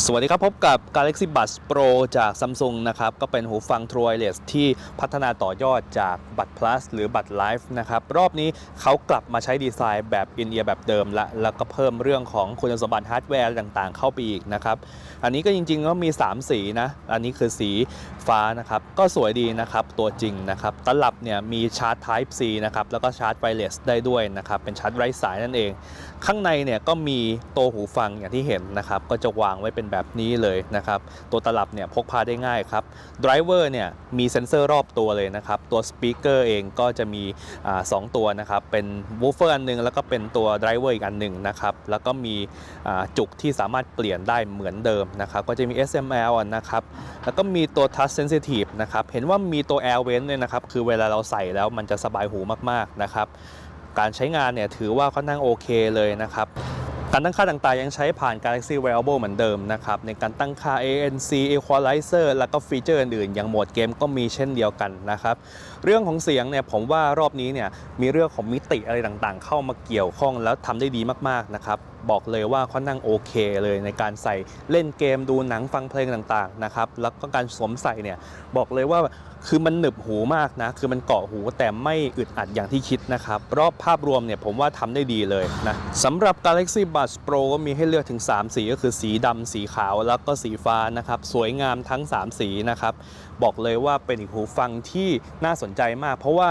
สวัสดีครับ พบกับ Galaxy Buds Pro จาก Samsung นะครับ ก็เป็นหูฟัง True Wireless ที่พัฒนาต่อยอดจากบัต Plus หรือบัต Live นะครับ รอบนี้เขากลับมาใช้ดีไซน์แบบอินเดียแบบเดิมละแล้วก็เพิ่มเรื่องของคุณสมบัติฮาร์ดแวร์ต่างๆ เข้าไปอีกนะครับ อันนี้ก็จริงๆ ก็มี 3 สีนะ อันนี้คือสีฟ้านะครับ ก็สวยดีนะครับ ตัวจริงนะครับ ตลับเนี่ยมีชาร์จ Type C นะครับ แล้วก็ชาร์จไวเลสได้ด้วยนะครับ เป็นชาร์จไร้สายนั่นเอง ข้างในเนี่ยก็มีตัวหูฟังอย่างที่เห็นนะครับ ก็จะวางไว้เป็นแบบนี้เลยนะครับ ตัวตลับเนี่ยพกพาได้ง่ายครับไดรเวอร์เนี่ยมีเซ็นเซอร์รอบตัวเลยนะครับ ตัวสปีกเกอร์เองก็จะมีสองตัวนะครับ เป็นวูฟเฟอร์อันหนึง แล้วก็เป็นตัวไดรเวอร์อีกอันหนึ่งนะครับ แล้วก็มีจุกที่สามารถเปลี่ยนได้เหมือนเดิมนะครับ ก็จะมี SML อะนะครับ แล้วก็มีตัว Touch Sensitive นะครับ เห็นว่ามีตัว Air Vent ด้วยนะครับ คือเวลาเราใส่แล้วมันจะสบายหูมากๆนะครับ การใช้งานเนี่ยถือว่าค่อนข้างโอเคเลยนะครับ การตั้งค่าต่างๆ ยังใช้ผ่าน Galaxy Wearable เหมือนเดิมนะครับ ในการตั้งค่า ANC Equalizer แล้วก็ฟีเจอร์อื่นๆ อย่างโหมดเกมก็มีเช่นเดียวกันนะครับ เรื่องของเสียงเนี่ยผมว่ารอบนี้เนี่ยมีเรื่องของมิติอะไรต่างๆ เข้ามาเกี่ยวข้องแล้วทำได้ดีมากๆนะครับ บอกเลยว่าค่อนข้างโอเคเลยในการใส่เล่นเกมดูหนังฟังเพลงต่างๆนะครับแล้วก็การสวมใส่เนี่ยบอกเลยว่าคือมันหนึบหูมากนะ คือมันเกาะหูแต่ไม่อึดอัดอย่างที่คิดนะครับ รอบภาพรวมเนี่ยผมว่าทำได้ดีเลยนะสำหรับ Galaxy Buds Pro ก็มีให้เลือกถึง 3 สีก็คือสีดำสีขาวแล้วก็สีฟ้านะครับ สวยงามทั้ง 3 สีนะครับ บอกเลยว่าเป็นอีกหูฟังที่น่าสนใจมาก เพราะว่า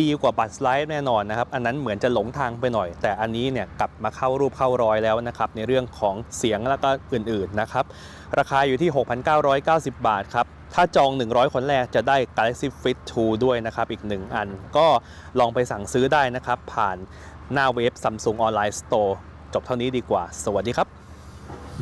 ดีกว่าบัตรสไลด์แน่นอนนะครับ อันนั้นเหมือนจะหลงทางไปหน่อย แต่อันนี้เนี่ยกลับมาเข้ารูปเข้ารอยแล้วนะครับ ในเรื่องของเสียงแล้วก็อื่นๆนะครับ ราคาอยู่ที่ 6,990 บาทครับ ถ้าจอง 100 คนแรกจะได้ Galaxy Fit 2 ด้วยนะครับ อีก 1 อัน ก็ลองไปสั่งซื้อได้นะครับ ผ่านหน้าเว็บ Samsung Online Store จบเท่านี้ดีกว่า สวัสดีครับ